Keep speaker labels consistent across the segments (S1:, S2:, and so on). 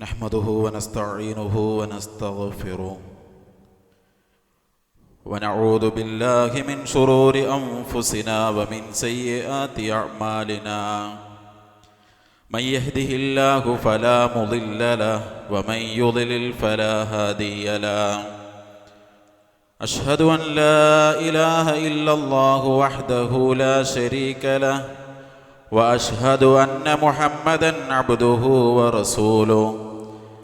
S1: نحمده ونستعينه ونستغفره. ونعوذ بالله من شرور أنفسنا ومن سيئات أعمالنا. من يهده الله فلا مضل له ومن يضلل فلا هادي له. أشهد أن لا إله إلا الله وحده لا شريك له وأشهد أن محمدا عبده ورسوله.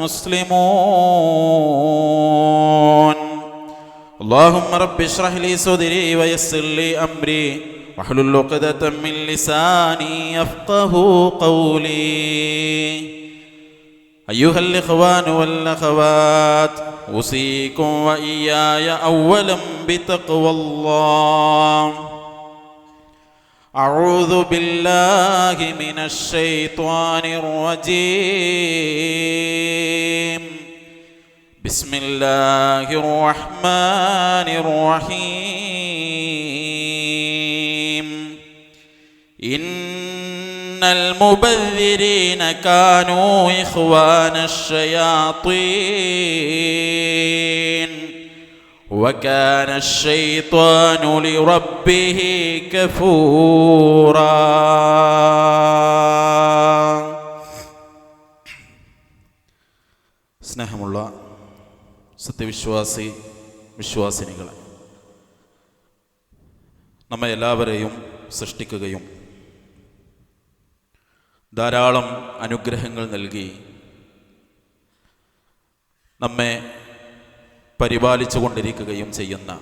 S1: مسلمون اللهم رب اشرح لي صدري ويسر لي أمري. واحلل عقدة من لساني يفقه قولي. أيها الإخوان والأخوات أوصيكم وإياي أولا بتقوى الله. أعوذ بالله من الشيطان الرجيم. بسم الله الرحمن الرحيم. إن المبذرين كانوا إخوان الشياطين. وكان الشيطان لربه كفورا സ്നേഹമുള്ള സത്യവിശ്വാസി വിശ്വാസിനികളെ നമ്മെ എല്ലാവരെയും സൃഷ്ടിക്കുകയും ധാരാളം അനുഗ്രഹങ്ങൾ നൽകി നമ്മെ പരിപാലിച്ചു കൊണ്ടിരിക്കുകയും ചെയ്യുന്ന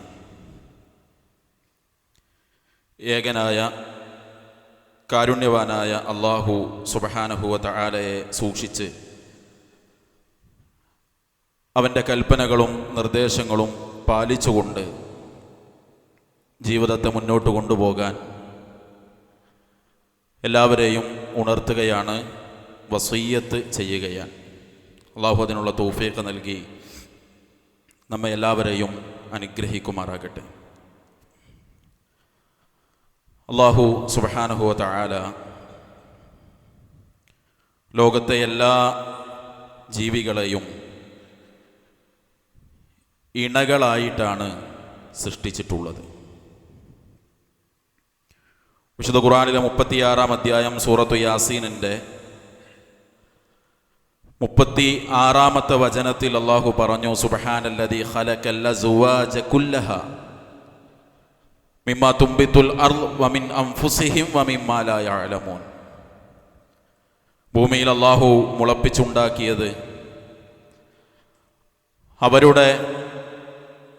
S1: ഏകനായ കാരുണ്യവാനായ അള്ളാഹു സുബഹാനഹുവ തആലയെ സൂക്ഷിച്ച് അവന്റെ കൽപ്പനകളും നിർദ്ദേശങ്ങളും പാലിച്ചുകൊണ്ട് ജീവിതത്തെ മുന്നോട്ട് കൊണ്ടുപോകാൻ എല്ലാവരെയും ഉണർത്തുകയാണ് വസീയത്ത് ചെയ്യുകയാണ്. അള്ളാഹു അതിനുള്ള തൗഫീഖ് നൽകി. നമ്മെ എല്ലാവരെയും അനുഗ്രഹിക്കുമാറാകട്ടെ. അള്ളാഹു സുബഹാനഹുവ താല ലോകത്തെ എല്ലാ ജീവികളെയും ഇണകളായിട്ടാണ് സൃഷ്ടിച്ചിട്ടുള്ളത്. വിശുദ്ധ ഖുറാനിലെ മുപ്പത്തിയാറാം അധ്യായം സൂറത്തു യാസീനിന്റെ മുപ്പത്തി ആറാമത്തെ വചനത്തിൽ അള്ളാഹു പറഞ്ഞു സുബഹാനല്ലതി മിമ്മ തുമ്പിത്തുൽ വമിൻ അംഫുസിഹിം വമിമ്മ ലാ യഅലമൂൻ. ഭൂമിയിൽ അള്ളാഹു മുളപ്പിച്ചുണ്ടാക്കിയത് അവരുടെ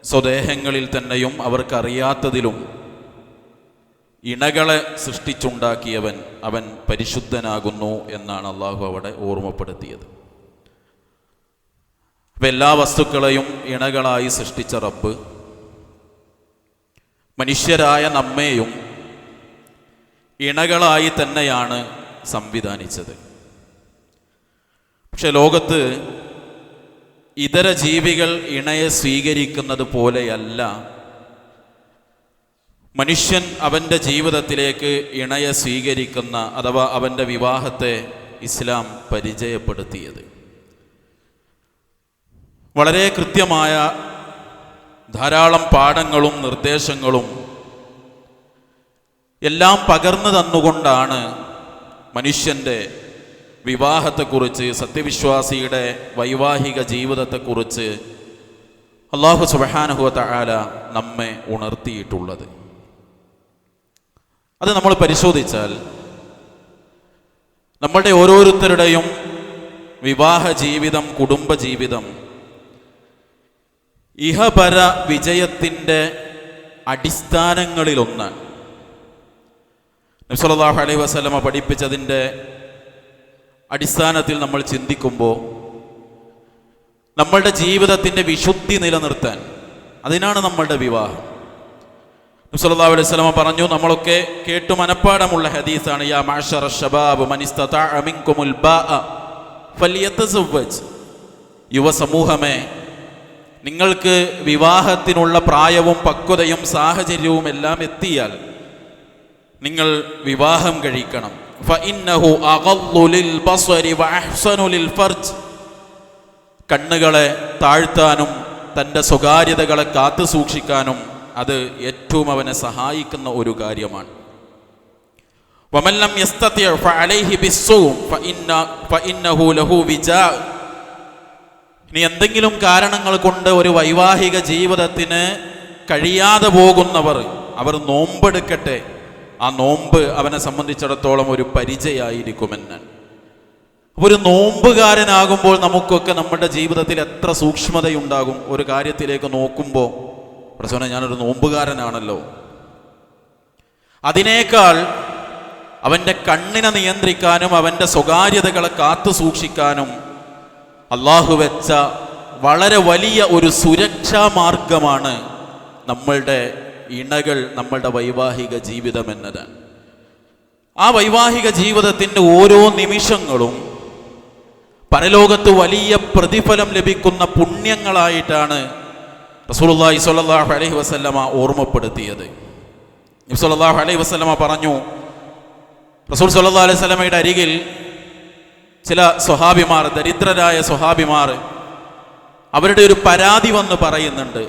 S1: സ്വദേഹങ്ങളിൽ തന്നെയും അവർക്കറിയാത്തതിലും ഇണകളെ സൃഷ്ടിച്ചുണ്ടാക്കിയവൻ അവൻ പരിശുദ്ധനാകുന്നു എന്നാണ് അള്ളാഹു അവിടെ ഓർമ്മപ്പെടുത്തിയത്. അപ്പം എല്ലാ വസ്തുക്കളെയും ഇണകളായി സൃഷ്ടിച്ച റബ്ബ്. മനുഷ്യരായ നമ്മെയും ഇണകളായി തന്നെയാണ് സംവിധാനിച്ചത്. പക്ഷെ ലോകത്ത് ഇതര ജീവികൾ ഇണയെ സ്വീകരിക്കുന്നത് പോലെയല്ല. മനുഷ്യൻ അവന്റെ ജീവിതത്തിലേക്ക് ഇണയെ സ്വീകരിക്കുന്ന അഥവാ അവന്റെ വിവാഹത്തെ ഇസ്ലാം പരിചയപ്പെടുത്തിയത്. വളരെ കൃത്യമായ ധാരാളം പാഠങ്ങളും നിർദ്ദേശങ്ങളും എല്ലാം പകർന്നു തന്നുകൊണ്ടാണ് മനുഷ്യന്റെ വിവാഹത്തെക്കുറിച്ച് സത്യവിശ്വാസിയുടെ വൈവാഹിക ജീവിതത്തെക്കുറിച്ച് അള്ളാഹു സുബഹാനുഹുവ തആല നമ്മെ ഉണർത്തിയിട്ടുള്ളത്. അത് നമ്മൾ പരിശോധിച്ചാൽ നമ്മളുടെ ഓരോരുത്തരുടെയും വിവാഹ ജീവിതം കുടുംബ ജീവിതം ഇഹപര വിജയത്തിന്റെ അടിസ്ഥാനങ്ങളിലൊന്ന്. നബ്സല്ലാഹു അലൈ വസല്ലമ പഠിപ്പിച്ചതിന്റെ അടിസ്ഥാനത്തിൽ നമ്മൾ ചിന്തിക്കുമ്പോൾ നമ്മളുടെ ജീവിതത്തിന്റെ വിശുദ്ധി നിലനിർത്താൻ അതിനാണ് നമ്മളുടെ വിവാഹം. നബ്സല്ലാ അലൈഹി സ്വലമ പറഞ്ഞു നമ്മളൊക്കെ കേട്ടു മനപ്പാടമുള്ള ഹദീസാണ് യാ മാഷറ ഷബാബ് യുവസമൂഹമേ നിങ്ങൾക്ക് വിവാഹത്തിനുള്ള പ്രായവും പക്വതയും സാഹചര്യവും എല്ലാം എത്തിയാൽ നിങ്ങൾ വിവാഹം കഴിക്കണം. കണ്ണുകളെ താഴ്ത്താനും തന്റെ സ്വകാര്യതകളെ കാത്തു സൂക്ഷിക്കാനും അത് ഏറ്റവും അവനെ സഹായിക്കുന്ന ഒരു കാര്യമാണ്. വമല്ലം ഇനി എന്തെങ്കിലും കാരണങ്ങൾ കൊണ്ട് ഒരു വൈവാഹിക ജീവിതത്തിന് കഴിയാതെ പോകുന്നവർ അവർ നോമ്പെടുക്കട്ടെ. ആ നോമ്പ് അവനെ സംബന്ധിച്ചിടത്തോളം ഒരു പരിചയമായിരിക്കുമെന്ന് അപ്പൊ ഒരു നോമ്പുകാരനാകുമ്പോൾ നമുക്കൊക്കെ നമ്മുടെ ജീവിതത്തിൽ എത്ര സൂക്ഷ്മതയുണ്ടാകും? ഒരു കാര്യത്തിലേക്ക് നോക്കുമ്പോൾ പ്രസവന ഞാനൊരു നോമ്പുകാരനാണല്ലോ. അതിനേക്കാൾ അവന്റെ കണ്ണിനെ നിയന്ത്രിക്കാനും അവന്റെ സ്വകാര്യതകളെ കാത്തു സൂക്ഷിക്കാനും അള്ളാഹു വെച്ച വളരെ വലിയ ഒരു സുരക്ഷാ മാർഗമാണ് നമ്മളുടെ ഇണകൾ നമ്മളുടെ വൈവാഹിക ജീവിതം എന്നത്. ആ വൈവാഹിക ജീവിതത്തിന്റെ ഓരോ നിമിഷങ്ങളും പരലോകത്ത് വലിയ പ്രതിഫലം ലഭിക്കുന്ന പുണ്യങ്ങളായിട്ടാണ് റസൂലുള്ളാഹി സ്വല്ലല്ലാഹു അലൈഹി വസല്ലമ ഓർമ്മപ്പെടുത്തിയത്. നബി സ്വല്ലല്ലാഹു അലൈഹി വസല്ലമ പറഞ്ഞു റസൂൽ സ്വല്ലല്ലാഹു അലൈഹി വസല്ലമയുടെ അരികിൽ ചില സ്വഹാബിമാർ ദരിദ്രരായ സ്വഹാബിമാർ അവരുടെ ഒരു പരാതി വന്ന് പറയുന്നുണ്ട്.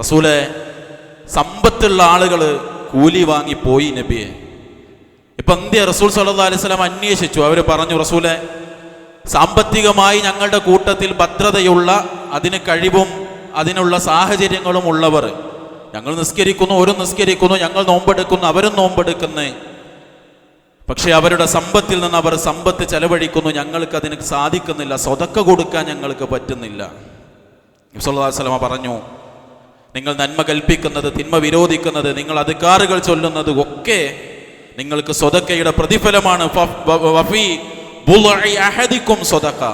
S1: റസൂലെ സമ്പത്തുള്ള ആളുകൾ കൂലി വാങ്ങി പോയി നബിയെ. ഇപ്പൊ എന്തിയ റസൂൽ സല്ലാ അലൈഹി സ്വലാം അന്വേഷിച്ചു. അവർ പറഞ്ഞു റസൂലെ സാമ്പത്തികമായി ഞങ്ങളുടെ കൂട്ടത്തിൽ ഭദ്രതയുള്ള അതിന് കഴിവും അതിനുള്ള സാഹചര്യങ്ങളും ഉള്ളവർ ഞങ്ങൾ നിസ്കരിക്കുന്നു ഒരു നിസ്കരിക്കുന്നു ഞങ്ങൾ നോമ്പെടുക്കുന്നു അവരും നോമ്പെടുക്കുന്നു. പക്ഷെ അവരുടെ സമ്പത്തിൽ നിന്ന് അവർ സമ്പത്ത് ചെലവഴിക്കുന്നു. ഞങ്ങൾക്ക് അതിന് സാധിക്കുന്നില്ല. സ്വതക്ക കൊടുക്കാൻ ഞങ്ങൾക്ക് പറ്റുന്നില്ല. സ്വലമ പറഞ്ഞു നിങ്ങൾ നന്മ കൽപ്പിക്കുന്നത് തിന്മ വിരോധിക്കുന്നത് നിങ്ങൾ അധികാറുകൾ ചൊല്ലുന്നത് ഒക്കെ നിങ്ങൾക്ക് സ്വതക്കയുടെ പ്രതിഫലമാണ്. സ്വതക്ക.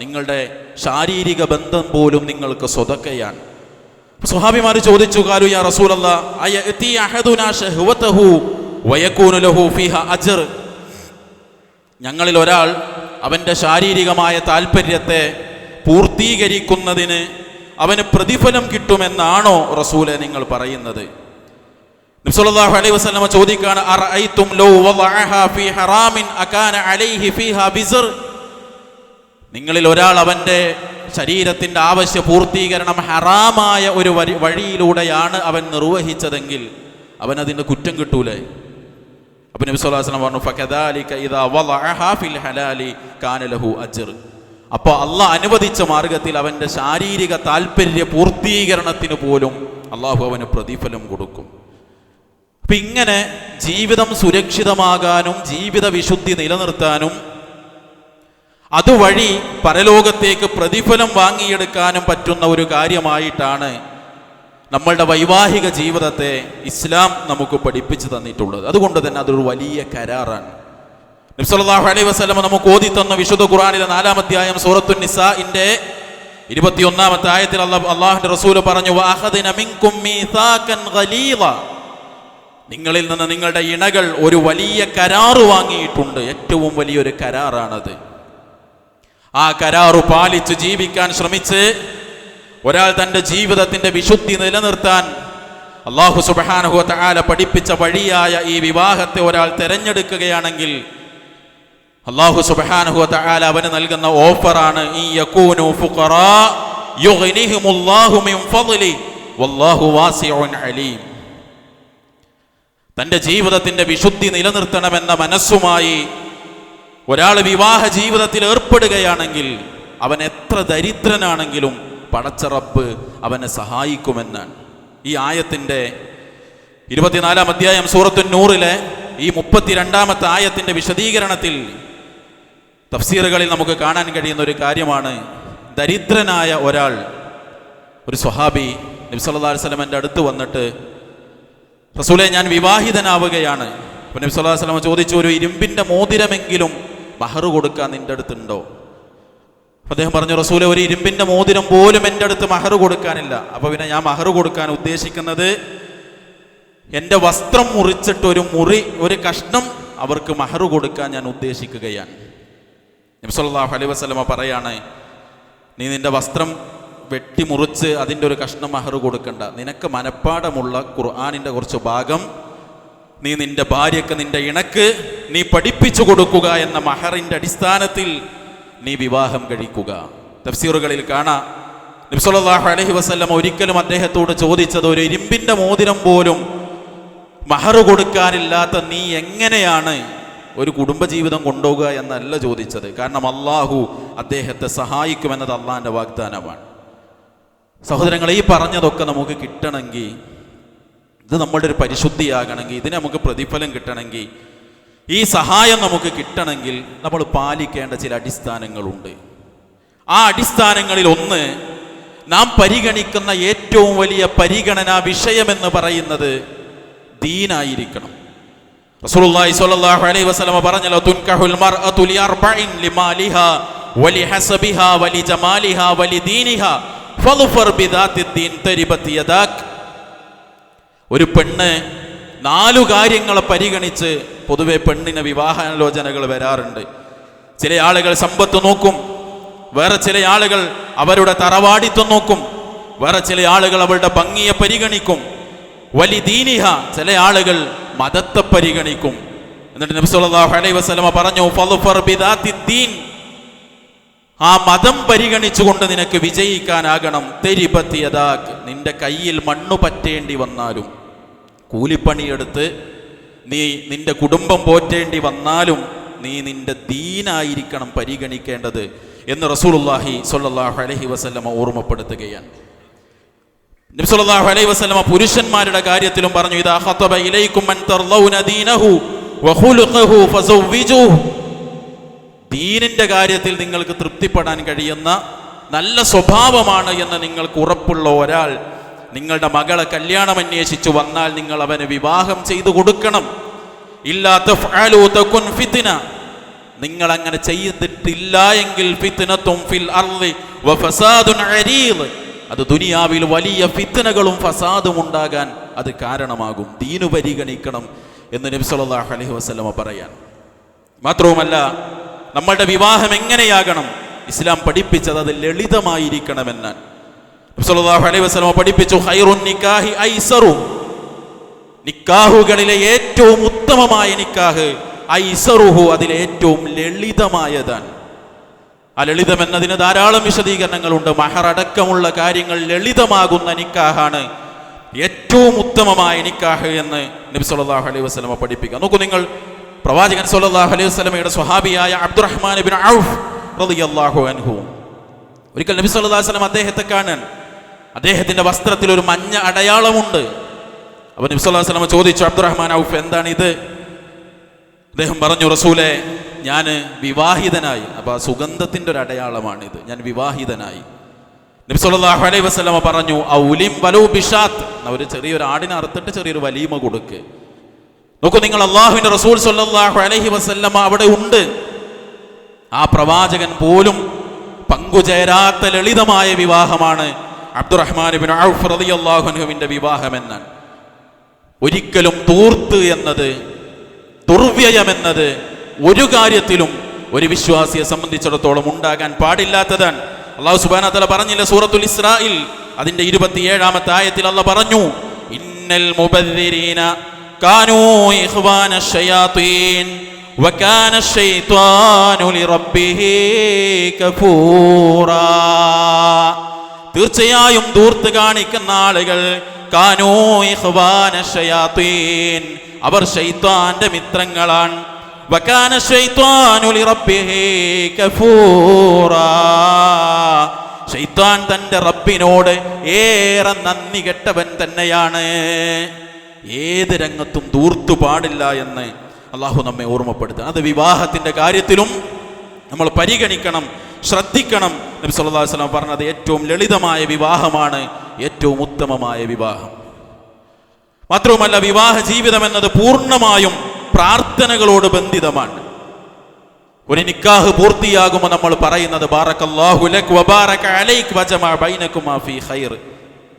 S1: നിങ്ങളുടെ ശാരീരിക ബന്ധം പോലും നിങ്ങൾക്ക് സ്വതക്കയാണ്. സുഹാബിമാർ ചോദിച്ചു കാലു യാ റസൂലല്ലാ വയകൂനു ലഹു അജ്ർ. ഞങ്ങളിൽ ഒരാൾ അവന്റെ ശാരീരികമായ താല്പര്യത്തെ പൂർത്തീകരിക്കുന്നതിന് അവന് പ്രതിഫലം കിട്ടുമെന്നാണോ റസൂലെ നിങ്ങൾ പറയുന്നത്? അലൈഹി ചോദിക്കാണ് നിങ്ങളിൽ ഒരാൾ അവന്റെ ശരീരത്തിന്റെ ആവശ്യ പൂർത്തീകരണം ഹറാമായ ഒരു വഴിയിലൂടെയാണ് അവൻ നിർവഹിച്ചതെങ്കിൽ അതിന് കുറ്റം കിട്ടൂലേ? അപ്പൊ നബി വസല്ലം പറഞ്ഞു ഫകദാലിക ഇദാ ഫിൽ ഹലാലി കാന ലഹു അജ്ർ. അപ്പോൾ അള്ളാഹ് അനുവദിച്ച മാർഗത്തിൽ അവന്റെ ശാരീരിക താല്പര്യ പൂർത്തീകരണത്തിന് പോലും അള്ളാഹു അവന് പ്രതിഫലം കൊടുക്കും. അപ്പൊ ഇങ്ങനെ ജീവിതം സുരക്ഷിതമാകാനും ജീവിത വിശുദ്ധി നിലനിർത്താനും അതുവഴി പരലോകത്തേക്ക് പ്രതിഫലം വാങ്ങിയെടുക്കാനും പറ്റുന്ന ഒരു കാര്യമായിട്ടാണ് നമ്മളുടെ വൈവാഹിക ജീവിതത്തെ ഇസ്ലാം നമുക്ക് പഠിപ്പിച്ചു തന്നിട്ടുള്ളത്. അതുകൊണ്ട് തന്നെ അതൊരു വലിയ കരാറാണ്. നിസ്വലാഹു അലൈ വസ്ലമ നമുക്ക് ഓതി തന്ന വിശുദ്ധ ഖുറാനിലെ നാലാം അധ്യായം സൂറത്തു നിസാഇന്റെ ഇരുപത്തിയൊന്നാമത്തെ ആയത്തിൽ അള്ളാഹു അള്ളാഹുന്റെ റസൂൽ പറഞ്ഞു. നിങ്ങളിൽ നിന്ന് നിങ്ങളുടെ ഇണകൾ ഒരു വലിയ കരാറ് വാങ്ങിയിട്ടുണ്ട്. ഏറ്റവും വലിയൊരു കരാറാണത്. ആ കരാറു പാലിച്ച് ജീവിക്കാൻ ശ്രമിച്ച് ഒരാൾ തന്റെ ജീവിതത്തിന്റെ വിശുദ്ധി നിലനിർത്താൻ അള്ളാഹു തആല പഠിപ്പിച്ച വഴിയായ ഈ വിവാഹത്തെ ഒരാൾ തിരഞ്ഞെടുക്കുകയാണെങ്കിൽ അള്ളാഹു തആല അവന് നൽകുന്ന ഓഫറാണ് ഈ യകൂനു ഫുഖറാ യുഗ്നിഹിമുല്ലാഹു മിൻ വല്ലാഹു അലീം. തന്റെ ജീവിതത്തിന്റെ വിശുദ്ധി നിലനിർത്തണമെന്ന മനസ്സുമായി ഒരാൾ വിവാഹ ജീവിതത്തിൽ ഏർപ്പെടുകയാണെങ്കിൽ അവൻ എത്ര ദരിദ്രനാണെങ്കിലും പടച്ച റബ്ബ് അവനെ സഹായിക്കുമെന്നാണ്. ഈ ആയത്തിന്റെ ഇരുപത്തിനാലാം അധ്യായം സൂറത്തു നൂറിലെ ഈ മുപ്പത്തിരണ്ടാമത്തെ ആയത്തിന്റെ വിശദീകരണത്തിൽ തഫ്സീറുകളിൽ നമുക്ക് കാണാൻ കഴിയുന്ന ഒരു കാര്യമാണ്. ദരിദ്രനായ ഒരാൾ ഒരു സ്വഹാബി നബ്സല്ലാ വസ്ലമന്റെ അടുത്ത് വന്നിട്ട് റസൂലെ ഞാൻ വിവാഹിതനാവുകയാണ്. അപ്പോൾ നബി സല്ലല്ലാഹു അലൈഹി വസല്ലം ചോദിച്ചു ഒരു ഇരുമ്പിന്റെ മോതിരമെങ്കിലും മഹർ കൊടുക്കാൻ നിന്റെ അടുത്തുണ്ടോ? അദ്ദേഹം പറഞ്ഞു റസൂലെ ഒരു ഇരുമ്പിന്റെ മോതിരം പോലും എന്റെ അടുത്ത് മഹർ കൊടുക്കാനില്ല. അപ്പോൾ പിന്നെ ഞാൻ മഹർ കൊടുക്കാൻ ഉദ്ദേശിക്കുന്നത് എന്റെ വസ്ത്രം മുറിച്ചിട്ട് ഒരു മുറി ഒരു കഷ്ണം അവർക്ക് മഹർ കൊടുക്കാൻ ഞാൻ ഉദ്ദേശിക്കുകയാണ്. നബി അലൈ വസ്ലമ പറയാണ് നീ നിന്റെ വസ്ത്രം വെട്ടിമുറിച്ച് അതിന്റെ ഒരു കഷ്ണം മഹർ കൊടുക്കണ്ട. നിനക്ക് മനഃപ്പാടമുള്ള ഖുർആാനിന്റെ കുറച്ച് ഭാഗം നീ നിന്റെ ഭാര്യക്ക് നിന്റെ ഇണക്ക് നീ പഠിപ്പിച്ചു കൊടുക്കുക എന്ന മഹറിന്റെ അടിസ്ഥാനത്തിൽ നീ വിവാഹം കഴിക്കുക. തഫ്സീറുകളിൽ കാണാം. സല്ലല്ലാഹു അലഹി വസ്ല്ലം ഒരിക്കലും അദ്ദേഹത്തോട് ചോദിച്ചത് ഒരു ഇരുമ്പിന്റെ മോതിരം പോലും മഹർ കൊടുക്കാനില്ലാത്ത നീ എങ്ങനെയാണ് ഒരു കുടുംബജീവിതം കൊണ്ടുപോകുക എന്നല്ല ചോദിച്ചത്. കാരണം അള്ളാഹു അദ്ദേഹത്തെ സഹായിക്കുമെന്നത് അള്ളാഹിന്റെ വാഗ്ദാനമാണ്. സഹോദരങ്ങൾ ഈ പറഞ്ഞതൊക്കെ നമുക്ക് കിട്ടണമെങ്കിൽ ഇത് നമ്മളുടെ ഒരു പരിശുദ്ധിയാകണമെങ്കിൽ ഇതിന് നമുക്ക് പ്രതിഫലം കിട്ടണമെങ്കിൽ ഈ സഹായം നമുക്ക് കിട്ടണമെങ്കിൽ നമ്മൾ പാലിക്കേണ്ട ചില അടിസ്ഥാനങ്ങളുണ്ട്. ആ അടിസ്ഥാനങ്ങളിൽ ഒന്ന് നാം പരിഗണിക്കുന്ന ഏറ്റവും വലിയ പരിഗണനാ വിഷയമെന്ന് പറയുന്നത് ദീനായിരിക്കണം. റസൂലുള്ളാഹി സ്വല്ലല്ലാഹു അലൈഹി വസല്ലം ഒരു പെണ്ണ് നാലു കാര്യങ്ങളെ പരിഗണിച്ച് പൊതുവെ പെണ്ണിന് വിവാഹാലോചനകൾ വരാറുണ്ട്. ചില ആളുകൾ സമ്പത്ത് നോക്കും വേറെ ചില ആളുകൾ അവരുടെ തറവാടിത്വം നോക്കും വേറെ ചില ആളുകൾ അവരുടെ ഭംഗിയെ പരിഗണിക്കും. വലി ദീനിഹ ചില ആളുകൾ മതത്തെ പരിഗണിക്കും. എന്നിട്ട് നബി സല്ലല്ലാഹു അലൈഹി വസല്ലമ പറഞ്ഞു ദീൻ. ആ മതം പരിഗണിച്ചുകൊണ്ട് നിനക്ക് വിജയിക്കാനാകണം. തെരിപത്തിയതാക്ക് നിന്റെ കയ്യിൽ മണ്ണു പറ്റേണ്ടി വന്നാലും. കൂലിപ്പണിയെടുത്ത് നീ നിന്റെ കുടുംബം പോറ്റേണ്ടി വന്നാലും നീ നിന്റെ ദീനായിരിക്കണം പരിഗണിക്കേണ്ടത് എന്ന് റസൂലുള്ളാഹി സ്വല്ലല്ലാഹു അലഹി വസ്ലമ ഓർമ്മപ്പെടുത്തുകയാണ്. നബി സല്ലല്ലാഹു അലൈഹി വസ്ലമ പുരുഷന്മാരുടെ കാര്യത്തിലും പറഞ്ഞു ദീനിന്റെ കാര്യത്തിൽ നിങ്ങൾക്ക് തൃപ്തിപ്പെടാൻ കഴിയുന്ന നല്ല സ്വഭാവമാണ് എന്ന് നിങ്ങൾക്ക് ഉറപ്പുള്ള ഒരാൾ നിങ്ങളുടെ മകളെ കല്യാണം അന്വേഷിച്ചു വന്നാൽ നിങ്ങൾ അവന് വിവാഹം ചെയ്തു കൊടുക്കണം. ഇല്ലാത്ത ഫിത്തിന നിങ്ങൾ അങ്ങനെ ചെയ്തിട്ടില്ല എങ്കിൽ ഫിൽ അർളി അത് ദുനിയാവിൽ വലിയ ഫിത്തനകളും ഫസാദും ഉണ്ടാകാൻ അത് കാരണമാകും. ദീനു പരിഗണിക്കണം എന്ന് നബി സല്ലല്ലാഹു അലൈഹി വസല്ലമ പറയാൻ. മാത്രവുമല്ല നമ്മളുടെ വിവാഹം എങ്ങനെയാകണം? ഇസ്ലാം പഠിപ്പിച്ചത് അത് ലളിതമായിരിക്കണമെന്ന് നബി സല്ലല്ലാഹു അലൈഹി പഠിപ്പിച്ചു നിക്കാഹി നിക്കാഹുകളിലെ ഏറ്റവും ഉത്തമമായ നിക്കാഹ് ഐസറുഹു അതിലെ ഏറ്റവും ലളിതമായതാണ്. ആ ലളിതം എന്നതിന് ധാരാളം വിശദീകരണങ്ങളുണ്ട്. മഹറടക്കമുള്ള കാര്യങ്ങൾ ലളിതമാകുന്ന നിക്കാഹാണ് ഏറ്റവും ഉത്തമമായ നിക്കാഹ് എന്ന് നബി സല്ലല്ലാഹു അലൈഹി വസ്ലമ പഠിപ്പിക്കുക. നോക്കൂ നിങ്ങൾ പ്രവാചകൻ സല്ലല്ലാഹു അലൈഹി വസല്ലമയുടെ സ്വഹാബിയായ അബ്ദുറഹ്മാൻ ഇബ്നു ഔഫ് റളിയല്ലാഹു അൻഹു. ഒരിക്കൽ നബി സല്ലല്ലാഹു അലൈഹി വസല്ലം അദ്ദേഹത്തെ കാണാൻ അദ്ദേഹത്തിന്റെ വസ്ത്രത്തിൽ ഒരു മഞ്ഞ അടയാളമുണ്ട്. അപ്പോൾ നബി സല്ലല്ലാഹു അലൈഹി വസല്ലം ചോദിച്ചു അബ്ദുറഹ്മാൻ ഔഫ് എന്താണ് ഇത്? അദ്ദേഹം പറഞ്ഞു റസൂലെ ഞാൻ വിവാഹിതനായി. അപ്പോൾ ആ സുഗന്ധത്തിന്റെ ഒരു അടയാളമാണിത് ഞാൻ വിവാഹിതനായി. നബി സല്ലല്ലാഹു അലൈഹി വസ്ലമ പറഞ്ഞു ഔലിം വലു ബിഷാത്ത്. ഒരു ചെറിയൊരു ആടിനെ അറുത്തിട്ട് ചെറിയൊരു വലീമ കൊടുക്ക്. നോക്കൂ നിങ്ങൾ അള്ളാഹുവിന്റെ റസൂൽ സല്ലല്ലാഹു അലൈഹി വസ്ല്ലമ അവിടെ ഉണ്ട്. ആ പ്രവാചകൻ പോലും പങ്കുചേരാത്ത ലളിതമായ വിവാഹമാണ്. അബ്ദുറഹ്മാൻ ഔഫ് റതി വിവാഹം എന്നാണ് ഒരിക്കലും തൂർത്ത് എന്നത് ദുർവ്യയമെന്നത് ഒരു കാര്യത്തിലും ഒരു വിശ്വാസിയെ സംബന്ധിച്ചിടത്തോളം ഉണ്ടാകാൻ പാടില്ലാത്തതാണ്. അള്ളാഹു സുബാന പറഞ്ഞില്ല സൂറത്തുൽ ഇസ്രായിൽ അതിന്റെ ഇരുപത്തിയേഴാമത്തെ ആയത്തിൽ അല്ല പറഞ്ഞു ഇന്നൽ മുബദ്ദിരീന കാനൂ ഇഖ്വാന ശയാത്തീൻ വകാന ശൈത്വാനു ലിറബ്ബിഹി കഫൂറാ. തീർച്ചയായും ദൂർത്ത് കാണിക്കുന്ന ആളുകൾ അവർ ഷെയ്ത്താന്റെ മിത്രങ്ങളാണ്. ശൈത്താൻ തന്റെ റബ്ബിനോട് ഏറെ നന്ദി കെട്ടവൻ തന്നെയാണ്. ഏത് രംഗത്തും ദൂർത്തു പാടില്ല എന്ന് അള്ളാഹു നമ്മെ ഓർമ്മപ്പെടുത്തുക അത് വിവാഹത്തിന്റെ കാര്യത്തിലും നമ്മൾ പരിഗണിക്കണം ശ്രദ്ധിക്കണം. നബി അലൈഹി വസല്ലം പറഞ്ഞത് ഏറ്റവും ലളിതമായ വിവാഹമാണ് ഏറ്റവും ഉത്തമമായ വിവാഹം. മാത്രവുമല്ല വിവാഹ ജീവിതം എന്നത് പൂർണമായും പ്രാർത്ഥനകളോട് ബന്ധിതമാണ്. ഒരു നിക്കാഹ് പൂർത്തിയാകുമ്പോൾ നമ്മൾ പറയുന്നത്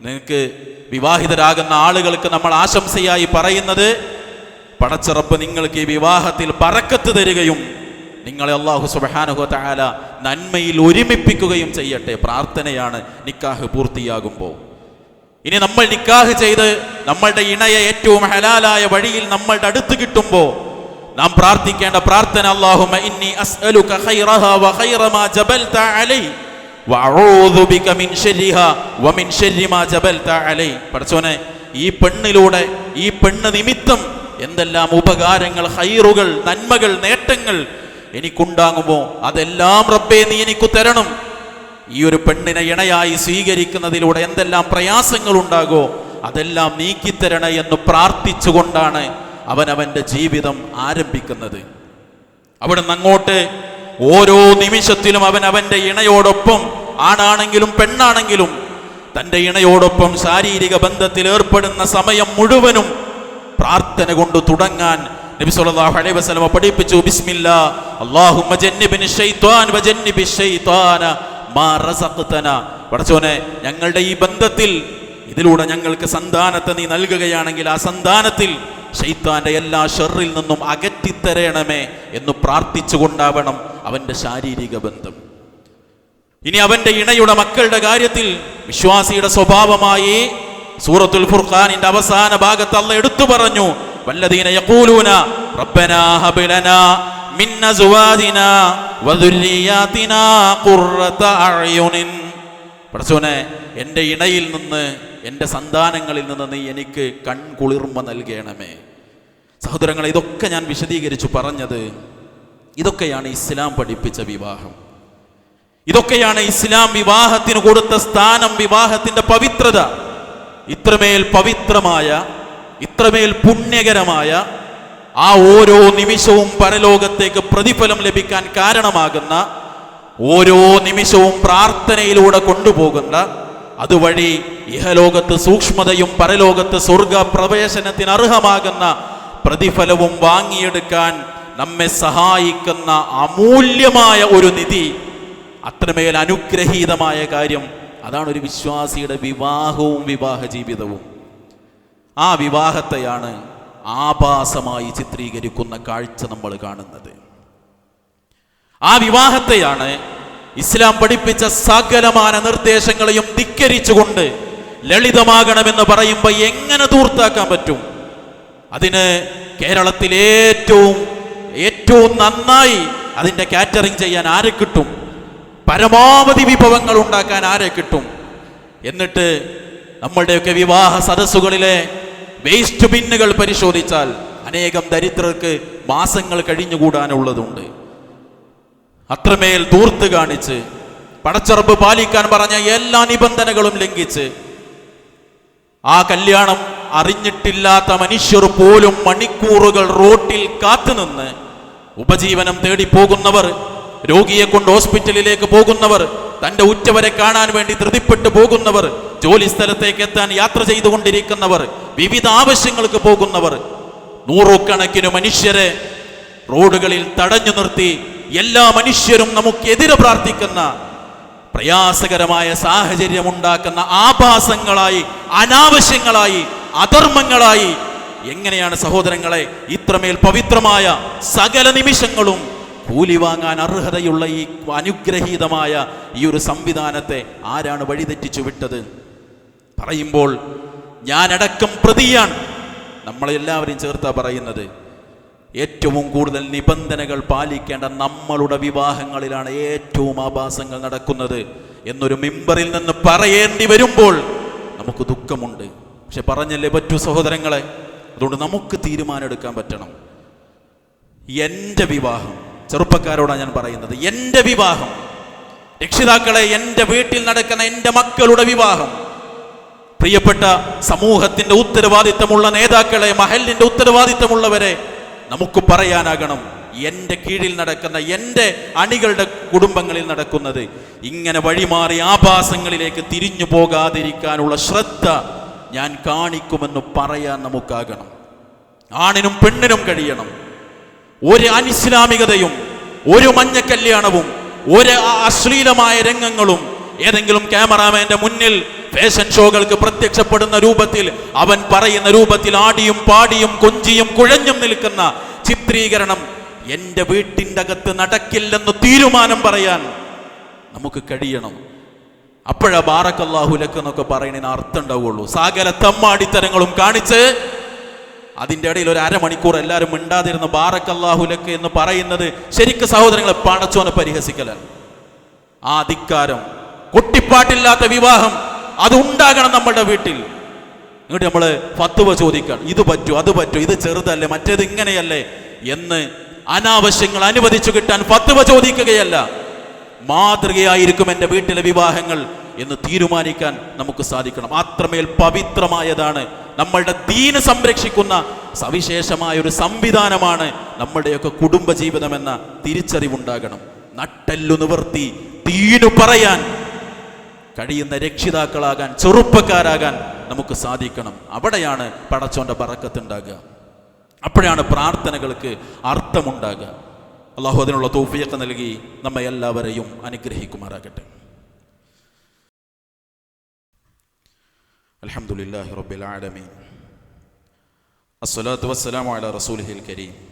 S1: നിങ്ങൾക്ക് വിവാഹിതരാകുന്ന ആളുകൾക്ക് നമ്മൾ ആശംസയായി പറയുന്നത് പടച്ചിറപ്പ് നിങ്ങൾക്ക് ഈ വിവാഹത്തിൽ പറക്കത്ത് തരികയും നിങ്ങളെ അള്ളാഹു സുബ്ഹാനഹു തആല നന്മയിൽ ഒരുമിപ്പിക്കുകയും ചെയ്യട്ടെ. പ്രാർത്ഥനയാണ് നിക്കാഹ് പൂർത്തിയാകുമ്പോൾ. ഇനി നമ്മൾ നിക്കാഹ് ചെയ്ത് നമ്മളുടെ ഇണയെ ഏറ്റവും ഹലാലായ വഴിയിൽ നമ്മളുടെ അടുത്ത് കിട്ടുമ്പോൾ നാം പ്രാർത്ഥിക്കേണ്ട പ്രാർത്ഥന അല്ലാഹുമ്മ ഇന്നി വ ജബൽത അലൈ ബിക മിൻ വ മിൻ ജബൽത അലൈ. ഈ പെണ്ണിലൂടെ ഈ പെണ്ണ് നിമിത്തം എന്തെല്ലാം ഉപകാരങ്ങൾ ഹൈറുകൾ നന്മകൾ നേട്ടങ്ങൾ എനിക്കുണ്ടാകുമോ? അതെല്ലാം റബ്ബേ നീ എനിക്ക് തരണം. ഈ ഒരു പെണ്ണിനെ ഇണയായി സ്വീകരിക്കുന്നതിലൂടെ എന്തെല്ലാം പ്രയാസങ്ങൾ ഉണ്ടാകോ അതെല്ലാം നീക്കിത്തരണേ എന്ന് പ്രാർത്ഥിച്ചുകൊണ്ടാണ് അവൻ അവന്റെ ജീവിതം ആരംഭിക്കുന്നത്. അവിടെ അങ്ങോട്ട് ഓരോ നിമിഷത്തിലും അവൻ അവന്റെ ഇണയോടൊപ്പം ആണാണെങ്കിലും പെണ്ണാണെങ്കിലും തന്റെ ഇണയോടൊപ്പം ശാരീരിക ബന്ധത്തിൽ ഏർപ്പെടുന്ന സമയം മുഴുവനും പ്രാർത്ഥന കൊണ്ട് തുടങ്ങാൻ നബി സല്ലല്ലാഹു അലൈഹി വസല്ലം പഠിപ്പിച്ചു ബിസ്മില്ലാ അല്ലാഹുമ്മ ജന്നിബിനി ശൈത്വാൻ വജന്നിബി ശൈത്വാന മാ റസഖ്തന. പടച്ചോനെ ഞങ്ങളുടെ ഈ ബന്ധത്തിൽ ഇതിലൂടെ ഞങ്ങൾക്ക് സന്താനത്തെ നീ നൽകുകയാണെങ്കിൽ ആ സന്താനത്തിൽ ഷെയ്ത്താന്റെ എല്ലാ ഷെറിൽ നിന്നും അകറ്റിത്തരേണമേ എന്ന് പ്രാർത്ഥിച്ചുകൊണ്ടാവണം അവന്റെ ശാരീരിക ബന്ധം. ഇനി അവന്റെ ഇണയുടെ മക്കളുടെ കാര്യത്തിൽ വിശ്വാസിയുടെ സ്വഭാവമായി സൂറത്തുൽ ഫുർഖാനിന്റെ അവസാന ഭാഗത്ത് അല്ല എടുത്തു പറഞ്ഞു വല്ലദീന യഖൂലൂന റബ്ബനാ هب ലനാ من أزواجنا وذرياتنا ഖുർറത أعين പടച്ചോനെ എന്റെ ഇണയിൽ നിന്ന് എന്റെ സന്താനങ്ങളിൽ നിന്ന് നീ എനിക്ക് കൺകുളിർമ നൽകണമേ. സഹോദരങ്ങളെ ഇതൊക്കെ ഞാൻ വിശദീകരിച്ചു പറഞ്ഞത് ഇതൊക്കെയാണ് ഇസ്ലാം പഠിപ്പിച്ച വിവാഹം. ഇതൊക്കെയാണ് ഇസ്ലാം വിവാഹത്തിന് കൊടുത്ത സ്ഥാനം വിവാഹത്തിന്റെ പവിത്രത. ഇത്രമേൽ പവിത്രമായ ഇത്രമേൽ പുണ്യകരമായ ആ ഓരോ നിമിഷവും പരലോകത്തേക്ക് പ്രതിഫലം ലഭിക്കാൻ കാരണമാകുന്ന ഓരോ നിമിഷവും പ്രാർത്ഥനയിലൂടെ കൊണ്ടുപോകുന്ന അതുവഴി ഇഹലോകത്ത് സൂക്ഷ്മതയും പരലോകത്ത് സ്വർഗ പ്രവേശനത്തിന് അർഹമാകുന്ന പ്രതിഫലവും വാങ്ങിയെടുക്കാൻ നമ്മെ സഹായിക്കുന്ന അമൂല്യമായ ഒരു നിധി അത്രമേൽ അനുഗ്രഹീതമായ കാര്യം. അതാണ് ഒരു വിശ്വാസിയുടെ വിവാഹവും വിവാഹ ജീവിതവും. ആ വിവാഹത്തെയാണ് ആഭാസമായി ചിത്രീകരിക്കുന്ന കാഴ്ച നമ്മൾ കാണുന്നത്. ആ വിവാഹത്തെയാണ് ഇസ്ലാം പഠിപ്പിച്ച സകലമാന നിർദ്ദേശങ്ങളെയും ധിക്കരിച്ചുകൊണ്ട് ലളിതമാകണമെന്ന് പറയുമ്പോൾ എങ്ങനെ തൂർത്താക്കാൻ പറ്റും? അതിന് കേരളത്തിൽ ഏറ്റവും ഏറ്റവും നന്നായി അതിന്റെ കാറ്ററിംഗ് ചെയ്യാൻ ആരെ കിട്ടും? പരമാവധി വിഭവങ്ങൾ ഉണ്ടാക്കാൻ ആരെ കിട്ടും? എന്നിട്ട് നമ്മളുടെയൊക്കെ വിവാഹ സദസ്സുകളിലെ വേസ്റ്റ് ബിന്നുകൾ പരിശോധിച്ചാൽ അനേകം ദരിദ്രർക്ക് മാസങ്ങൾ കഴിഞ്ഞുകൂടാനുള്ളതുണ്ട്. അത്രമേൽ ദൂർത്ത് കാണിച്ച് പടച്ചറപ്പ് പാലിക്കാൻ പറഞ്ഞ എല്ലാ നിബന്ധനകളും ലംഘിച്ച് ആ കല്യാണം അറിഞ്ഞിട്ടില്ലാത്ത മനുഷ്യർ പോലും മണിക്കൂറുകൾ റോട്ടിൽ കാത്തുനിന്ന് ഉപജീവനം തേടി പോകുന്നവർ രോഗിയെ കൊണ്ട് ഹോസ്പിറ്റലിലേക്ക് പോകുന്നവർ തന്റെ ഉറ്റവരെ കാണാൻ വേണ്ടി ധൃതിപ്പെട്ടു പോകുന്നവർ ജോലി സ്ഥലത്തേക്ക് എത്താൻ യാത്ര ചെയ്തുകൊണ്ടിരിക്കുന്നവർ വിവിധ ആവശ്യങ്ങൾക്ക് പോകുന്നവർ നൂറുകണക്കിന് മനുഷ്യരെ റോഡുകളിൽ തടഞ്ഞു നിർത്തി എല്ലാ മനുഷ്യരും നമുക്കെതിരെ പ്രാർത്ഥിക്കുന്ന പ്രയാസകരമായ സാഹചര്യം ഉണ്ടാക്കുന്ന ആഭാസങ്ങളായി അനാവശ്യങ്ങളായി അധർമ്മങ്ങളായി എങ്ങനെയാണ് സഹോദരങ്ങളെ ഇത്രമേൽ പവിത്രമായ സകല നിമിഷങ്ങളും കൂലി വാങ്ങാൻ അർഹതയുള്ള ഈ അനുഗ്രഹീതമായ ഈ ഒരു സംവിധാനത്തെ ആരാണ് വഴിതെറ്റിച്ചു വിട്ടത്? പറയുമ്പോൾ ഞാനടക്കം പ്രതിയാണ്. നമ്മളെല്ലാവരും ചേർത്താ പറയുന്നത്. ഏറ്റവും കൂടുതൽ നിബന്ധനകൾ പാലിക്കേണ്ട നമ്മളുടെ വിവാഹങ്ങളിലാണ് ഏറ്റവും ആഭാസങ്ങൾ നടക്കുന്നത് എന്നൊരു മിമ്പറിൽ നിന്ന് പറയേണ്ടി വരുമ്പോൾ നമുക്ക് ദുഃഖമുണ്ട്. പക്ഷെ പറഞ്ഞല്ലേ പറ്റൂ സഹോദരങ്ങളെ? അതുകൊണ്ട് നമുക്ക് തീരുമാനമെടുക്കാൻ പറ്റണം. എന്റെ വിവാഹം ചെറുപ്പക്കാരോടാണ് ഞാൻ പറയുന്നത്. എന്റെ വിവാഹം രക്ഷിതാക്കളെ എന്റെ വീട്ടിൽ നടക്കുന്ന എന്റെ മക്കളുടെ വിവാഹം പ്രിയപ്പെട്ട സമൂഹത്തിന്റെ ഉത്തരവാദിത്തമുള്ള നേതാക്കളെ മഹലിന്റെ ഉത്തരവാദിത്തമുള്ളവരെ നമുക്ക് പറയാനാകണം എന്റെ കീഴിൽ നടക്കുന്ന എന്റെ അണികളുടെ കുടുംബങ്ങളിൽ നടക്കുന്നത്. ഇങ്ങനെ വഴിമാറി ആഭാസങ്ങളിലേക്ക് തിരിഞ്ഞു പോകാതിരിക്കാനുള്ള ശ്രദ്ധ ഞാൻ കാണിക്കുമെന്ന് പറയാൻ നമുക്കാകണം. ആണിനും പെണ്ണിനും കഴിയണം. ഒരു അനിസ്ലാമികതയും ഒരു മഞ്ഞ കല്യാണവും ഒരു അശ്ലീലമായ രംഗങ്ങളും ഏതെങ്കിലും ക്യാമറാമാന്റെ മുന്നിൽ ഫാഷൻ ഷോകൾക്ക് പ്രത്യക്ഷപ്പെടുന്ന രൂപത്തിൽ അവൻ പറയുന്ന രൂപത്തിൽ ആടിയും പാടിയും കൊഞ്ചിയും കുഴഞ്ഞും നിൽക്കുന്ന ചിത്രീകരണം എന്റെ വീട്ടിന്റെ അകത്ത് നടക്കില്ലെന്ന് തീരുമാനം പറയാൻ നമുക്ക് കഴിയണം. അപ്പോഴാ ബാറക്കല്ലാഹുലക്ക് എന്നൊക്കെ പറയുന്നതിന് അർത്ഥം ഉണ്ടാവുള്ളൂ. സകല തമ്മാടിത്തരങ്ങളും കാണിച്ച് അതിന്റെ ഇടയിൽ ഒരു അരമണിക്കൂർ എല്ലാവരും മിണ്ടാതിരുന്ന. ബാറക്കല്ലാഹുലക്ക് എന്ന് പറയുന്നത് ശരിക്കും സഹോദരങ്ങളെ പണച്ചോനെ പരിഹസിക്കലാണ്. ആ അധികാരം കൊട്ടിപ്പാട്ടില്ലാത്ത വിവാഹം അതുണ്ടാകണം നമ്മളുടെ വീട്ടിൽ. എന്നിട്ട് നമ്മൾ ഫത്തുവ ചോദിക്കണം ഇത് പറ്റൂ അത് പറ്റൂ ഇത് ചെറുതല്ലേ മറ്റേത് ഇങ്ങനെയല്ലേ എന്ന് അനാവശ്യങ്ങൾ അനുവദിച്ചു കിട്ടാൻ ഫത്തുവ ചോദിക്കുകയല്ല. മാതൃകയായിരിക്കും എന്റെ വീട്ടിലെ വിവാഹങ്ങൾ എന്ന് തീരുമാനിക്കാൻ നമുക്ക് സാധിക്കണം. അത്രമേൽ പവിത്രമായതാണ് നമ്മളുടെ ദീന് സംരക്ഷിക്കുന്ന സവിശേഷമായ ഒരു സംവിധാനമാണ് നമ്മുടെയൊക്കെ കുടുംബജീവിതമെന്ന തിരിച്ചറിവുണ്ടാകണം. നട്ടെല്ലു നിവർത്തി തീനു പറയാൻ കഴിയുന്ന രക്ഷിതാക്കളാകാൻ ചെറുപ്പക്കാരാകാൻ നമുക്ക് സാധിക്കണം. അവിടെയാണ് പടച്ചോന്റെ പറക്കത്തുണ്ടാകുക അപ്പോഴാണ് പ്രാർത്ഥനകൾക്ക് അർത്ഥമുണ്ടാകുക. അള്ളാഹു അതിനുള്ള തോഫിയൊക്കെ നൽകി നമ്മെ എല്ലാവരെയും അനുഗ്രഹിക്കുമാറാകട്ടെ. അൽഹംദുലില്ലാഹി റബ്ബിൽ ആലമീൻ. അസ്സലാത്തു വസ്സലാമു അലാ റസൂലിഹിൽ കരീം.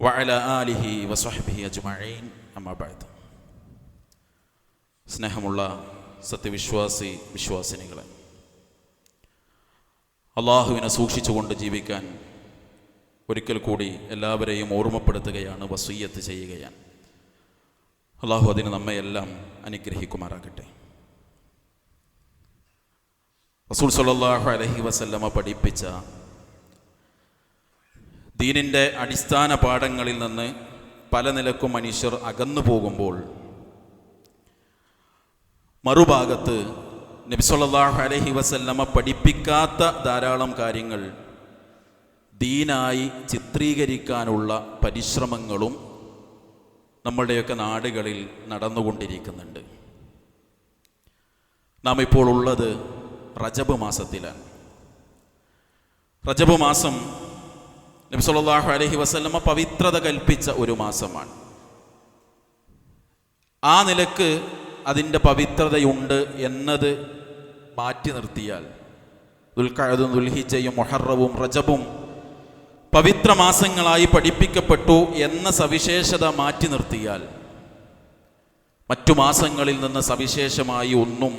S1: وعلى ആലിഹി വസ്വഹ്ബിഹി അജ്മഈൻ. أما بعد സ്നേഹമുള്ള സത്യവിശ്വാസി വിശ്വാസിനികളെ അള്ളാഹുവിനെ സൂക്ഷിച്ചുകൊണ്ട് ജീവിക്കാൻ ഒരിക്കൽ കൂടി എല്ലാവരെയും ഓർമ്മപ്പെടുത്തുകയാണ് വസൂയത്ത് ചെയ്യുകയാണ്. അള്ളാഹു അതിന് നമ്മയെല്ലാം അനുഗ്രഹിക്കുമാറാകട്ടെ. റസൂൽ സല്ലല്ലാഹു അലൈഹി വസല്ലമ പഠിപ്പിച്ച ദീനിന്റെ അടിസ്ഥാന പാഠങ്ങളിൽ നിന്ന് പല നിലക്കും മനുഷ്യർ അകന്നു പോകുമ്പോൾ മറുഭാഗത്ത് നബിസൊല്ലാഹു അലഹി വസല്ലമ പഠിപ്പിക്കാത്ത ധാരാളം കാര്യങ്ങൾ ദീനായി ചിത്രീകരിക്കാനുള്ള പരിശ്രമങ്ങളും നമ്മളുടെയൊക്കെ നാടുകളിൽ നടന്നുകൊണ്ടിരിക്കുന്നുണ്ട്. നാം ഇപ്പോൾ ഉള്ളത് റജബ് മാസത്തിലാണ് റജബ് മാസം നബി സല്ലല്ലാഹു അലൈഹി വസല്ലമ പവിത്രത കൽപ്പിച്ച ഒരു മാസമാണ്. ആ നിലയ്ക്ക് അതിന്റെ പവിത്രതയുണ്ട് എന്നത് മാറ്റി നിർത്തിയാൽ ദുൽഖഅദും ദുൽഹിജയും മൊഹറവും റജബും പവിത്ര മാസങ്ങളായി പഠിപ്പിക്കപ്പെട്ടു എന്ന സവിശേഷത മാറ്റി നിർത്തിയാൽ മറ്റു മാസങ്ങളിൽ നിന്ന് സവിശേഷമായി ഒന്നും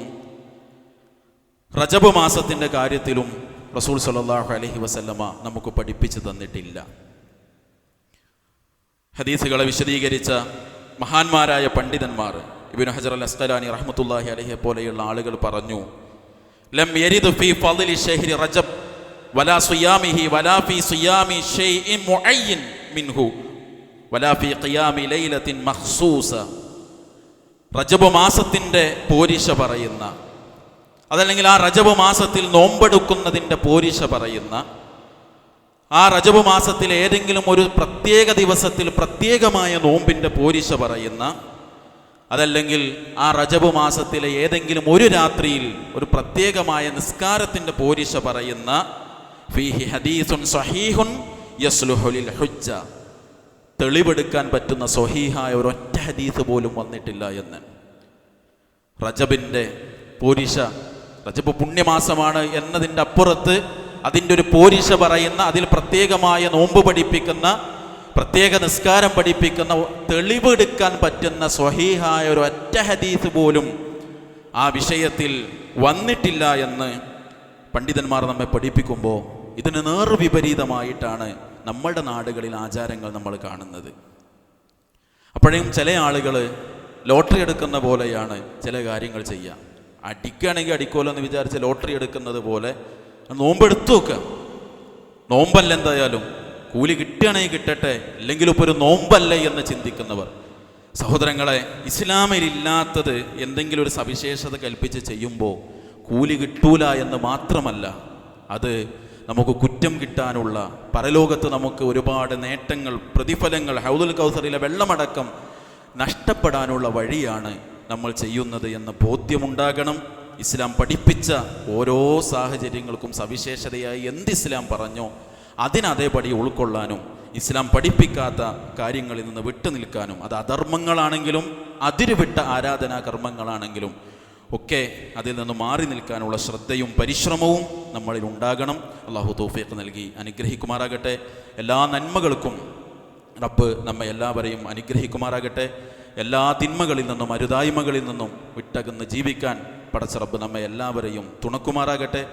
S1: റജബ് മാസത്തിന്റെ കാര്യത്തിലും റസൂൽ സല്ലല്ലാഹു അലഹി വസല്ലമ നമുക്ക് പഠിപ്പിച്ചു തന്നിട്ടില്ല. ഹദീസുകളെ വിശദീകരിച്ച മഹാന്മാരായ പണ്ഡിതന്മാർ ഇബിൻ ഹജർ അൽ അസ്കലാനി റഹ്മത്തുള്ളാഹി അലഹിയെ പോലെയുള്ള ആളുകൾ പറഞ്ഞു ലം യരിദ് ഫി ഫളി ഷഹ്രി റജബ് വലാ സിയാമിഹി വലാ ഫി സിയാമി ഷൈഇൻ മുഅയ്യിൻ മിൻഹു വലാ ഫി ഖിയാമി ലൈലത്തിൻ മഖ്സൂസ. റജബ് മാസത്തിന്റെ പോരിശ പറയുന്ന അതല്ലെങ്കിൽ ആ റജബ് മാസത്തിൽ നോമ്പെടുക്കുന്നതിന്റെ പോരിശ പറയുന്ന ആ റജബ് മാസത്തിൽ ഏതെങ്കിലും ഒരു പ്രത്യേക ദിവസത്തിൽ പ്രത്യേകമായ നോമ്പിന്റെ പോരിശ പറയുന്ന അതല്ലെങ്കിൽ ആ റജബ് മാസത്തിലെ ഏതെങ്കിലും ഒരു രാത്രിയിൽ ഒരു പ്രത്യേകമായ നിസ്കാരത്തിന്റെ പോരിശ പറയുന്ന ഫീഹി ഹദീസുൻ സഹീഹുൻ യസ്ലുഹുലിൽ ഹുജ്ജ. തെളിവെടുക്കാൻ പറ്റുന്ന സ്വഹീഹായ ഒരൊറ്റ ഹദീസ് പോലും വന്നിട്ടില്ല എന്ന്. റജബിന്റെ പോരിശ റജബ് പുണ്യമാസമാണ് എന്നതിന്റെ അപ്പുറത്ത് അതിന്റെ ഒരു പോരിശ പറയുന്ന അതിൽ പ്രത്യേകമായ നോമ്പ് പഠിപ്പിക്കുന്ന പ്രത്യേക നിസ്കാരം പഠിപ്പിക്കുന്ന തെളിവെടുക്കാൻ പറ്റുന്ന സ്വഹീഹായ ഒരു ഒറ്റ ഹദീസ് പോലും ആ വിഷയത്തിൽ വന്നിട്ടില്ല എന്ന് പണ്ഡിതന്മാർ നമ്മെ പഠിപ്പിക്കുമ്പോൾ ഇതിന് നേർവിപരീതമായിട്ടാണ് നമ്മളുടെ നാടുകളിൽ ആചാരങ്ങൾ നമ്മൾ കാണുന്നത്. അപ്പോഴേക്കും ചില ആളുകൾ ലോട്ടറി എടുക്കുന്ന പോലെയാണ് ചില കാര്യങ്ങൾ ചെയ്യുക അടിക്കുകയാണെങ്കിൽ അടിക്കുമല്ലോ എന്ന് വിചാരിച്ച് ലോട്ടറി എടുക്കുന്നത് പോലെ നോമ്പെടുത്തു നോക്കുക. നോമ്പല്ല എന്തായാലും കൂലി കിട്ടുകയാണെങ്കിൽ കിട്ടട്ടെ ഇല്ലെങ്കിൽ ഇപ്പോൾ ഒരു നോമ്പല്ല എന്ന് ചിന്തിക്കുന്നവർ. സഹോദരങ്ങളെ ഇസ്ലാമിലില്ലാത്തത് എന്തെങ്കിലും ഒരു സവിശേഷത കൽപ്പിച്ച് ചെയ്യുമ്പോൾ കൂലി കിട്ടൂല എന്ന് മാത്രമല്ല അത് നമുക്ക് കുറ്റം കിട്ടാനുള്ള പരലോകത്ത് നമുക്ക് ഒരുപാട് നേട്ടങ്ങൾ പ്രതിഫലങ്ങൾ ഹൗദുൽ കൗസറിലെ വെള്ളമടക്കം നഷ്ടപ്പെടാനുള്ള വഴിയാണ് നമ്മൾ ചെയ്യുന്നത് എന്ന ബോധ്യമുണ്ടാകണം. ഇസ്ലാം പഠിപ്പിച്ച ഓരോ സാഹചര്യങ്ങൾക്കും സവിശേഷതയായി എന്ത് ഇസ്ലാം പറഞ്ഞോ അതിനതേപടി ഉൾക്കൊള്ളാനും ഇസ്ലാം പഠിപ്പിക്കാത്ത കാര്യങ്ങളിൽ നിന്ന് വിട്ടു നിൽക്കാനും അത് അധർമ്മങ്ങളാണെങ്കിലും അതിരുവിട്ട ആരാധനാ കർമ്മങ്ങളാണെങ്കിലും ഒക്കെ അതിൽ നിന്ന് മാറി നിൽക്കാനുള്ള ശ്രദ്ധയും പരിശ്രമവും നമ്മളിൽ ഉണ്ടാകണം. അള്ളാഹു തോഫിയൊക്കെ നൽകി അനുഗ്രഹിക്കുമാറാകട്ടെ. എല്ലാ നന്മകൾക്കും റബ്ബ് നമ്മെ എല്ലാവരെയും അനുഗ്രഹിക്കുമാറാകട്ടെ. എല്ലാ തിന്മകളിൽ നിന്നും അരുതായ്മകളിൽ നിന്നും വിട്ടകന്ന് ജീവിക്കാൻ പടച്ചറബ് നമ്മെ എല്ലാവരെയും തുണക്കുമാറാകട്ടെ.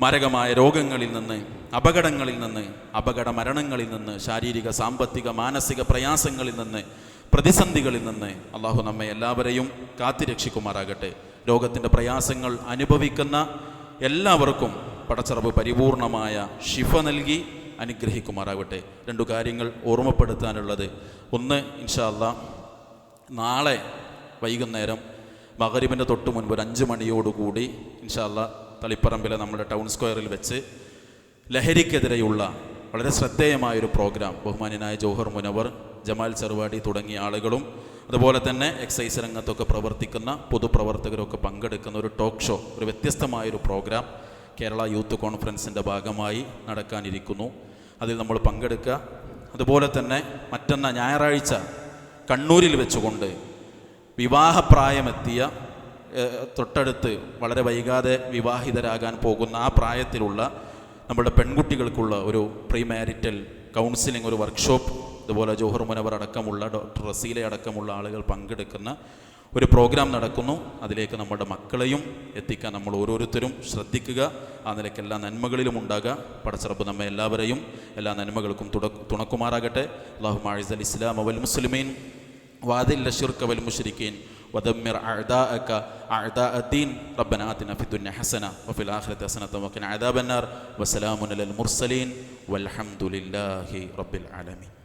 S1: മാരകമായ രോഗങ്ങളിൽ നിന്ന് അപകടങ്ങളിൽ നിന്ന് അപകട മരണങ്ങളിൽ നിന്ന് ശാരീരിക സാമ്പത്തിക മാനസിക പ്രയാസങ്ങളിൽ നിന്ന് പ്രതിസന്ധികളിൽ നിന്ന് അള്ളാഹു നമ്മെ എല്ലാവരെയും കാത്തിരക്ഷിക്കുമാറാകട്ടെ. രോഗത്തിന്റെ പ്രയാസങ്ങൾ അനുഭവിക്കുന്ന എല്ലാവർക്കും പടച്ചറബ് പരിപൂർണമായ ഷിഫ നൽകി അനുഗ്രഹിക്കുമാറാകട്ടെ. രണ്ടു കാര്യങ്ങൾ ഓർമ്മപ്പെടുത്താനുള്ളത്. ഒന്ന് ഇൻഷാ അല്ലാ നാളെ വൈകുന്നേരം മകരീബിന്റെ തൊട്ട് മുൻപ് ഒരു അഞ്ച് മണിയോടുകൂടി ഇൻഷാല്ല തളിപ്പറമ്പിലെ നമ്മുടെ ടൗൺ സ്ക്വയറിൽ വെച്ച് ലഹരിക്കെതിരെയുള്ള വളരെ ശ്രദ്ധേയമായൊരു പ്രോഗ്രാം ബഹുമാനായ ജോഹർ മുനവർ ജമാൽ ചെറുവാടി തുടങ്ങിയ ആളുകളും അതുപോലെ തന്നെ എക്സൈസ് രംഗത്തൊക്കെ പ്രവർത്തിക്കുന്ന പൊതുപ്രവർത്തകരൊക്കെ പങ്കെടുക്കുന്ന ഒരു ടോക്ക് ഷോ ഒരു വ്യത്യസ്തമായൊരു പ്രോഗ്രാം കേരള യൂത്ത് കോൺഫറൻസിന്റെ ഭാഗമായി നടക്കാനിരിക്കുന്നു. അതിൽ നമ്മൾ പങ്കെടുക്കുക. അതുപോലെ തന്നെ മറ്റന്ന ഞായറാഴ്ച കണ്ണൂരിൽ വെച്ചുകൊണ്ട് വിവാഹപ്രായമെത്തിയ തൊട്ടടുത്ത് വളരെ വൈകാതെ വിവാഹിതരാകാൻ പോകുന്ന ആ പ്രായത്തിലുള്ള നമ്മുടെ പെൺകുട്ടികൾക്കുള്ള ഒരു പ്രീ മാരിറ്റൽ കൗൺസിലിംഗ് ഒരു വർക്ക്ഷോപ്പ് ഇതുപോലെ ജോഹർ മുനവർ അടക്കമുള്ള ഡോക്ടർ റസീല അടക്കമുള്ള ആളുകൾ പങ്കെടുക്കുന്ന ഒരു പ്രോഗ്രാം നടക്കുന്നു. അതിലേക്ക് നമ്മുടെ മക്കളെയും എത്തിക്കാൻ നമ്മൾ ഓരോരുത്തരും ശ്രദ്ധിക്കുക. ആ നിലയ്ക്ക് എല്ലാ നന്മകളിലും ഉണ്ടാകുക. പടച്ചിറപ്പ് നമ്മെ എല്ലാവരെയും എല്ലാ നന്മകൾക്കും തുണക്കുമാറാകട്ടെ. അള്ളാഹു മാഴിസ് അൽ ഇസ്ലാം അവൽ മുസ്ലിമീൻ. واذل الشرك والمشركين ودمر اعداءك اعداء الدين ربنا اتنا في الدنيا حسنه وفي الاخره حسنه وقنا عذاب النار وسلام على المرسلين والحمد لله رب العالمين